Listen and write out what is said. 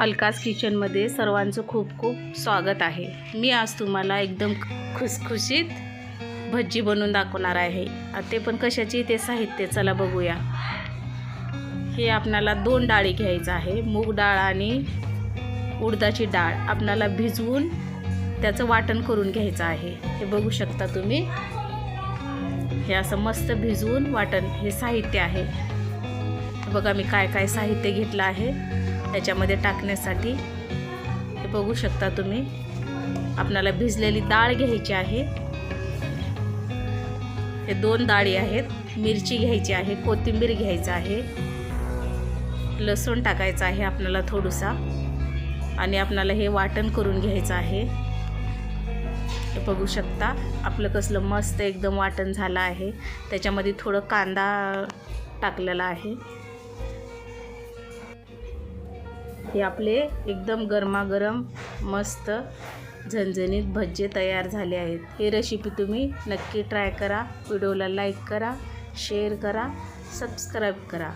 अलकास किचनमध्ये सर्वांचं खूप खूप स्वागत आहे. मी आज तुम्हाला एकदम खुसखुशीत भज्जी बनवून दाखवणार आहे. ते पण कशाची? ते साहित्य. चला बघूया. हे आपणाला दोन डाळी घ्यायचं आहे. मूग डाळ आणि उडदाची डाळ. आपणाला भिजवून त्याचं वाटण करून घ्यायचं आहे. हे बघू शकता तुम्ही. हे असं मस्त भिजवून वाटण. हे साहित्य आहे. बघा मी काय काय साहित्य घेतलं आहे. त्याच्यामध्ये टाकण्यासाठी. हे बघू शकता तुम्ही. आपणाला भिजलेली डाळ घ्यायची आहे. हे दोन डाळी आहेत. मिरची घ्यायची आहे. कोथिंबीर घ्यायचं आहे. लसूण टाकायचं आहे आपल्याला थोडंसा. आणि आपणाला हे वाटण करून घ्यायचं आहे. हे बघू शकता. आपलं कसलं मस्त एकदम वाटण झालं आहे. त्याच्यामध्ये थोडं कांदा टाकलेला आहे. हे आपले एकदम गरमागरम मस्त झणझणीत भज्जे तयार झाले आहेत. हे रेसिपी तुम्ही नक्की ट्राय करा. व्हिडिओला लाईक करा शेअर करा सबस्क्राईब करा.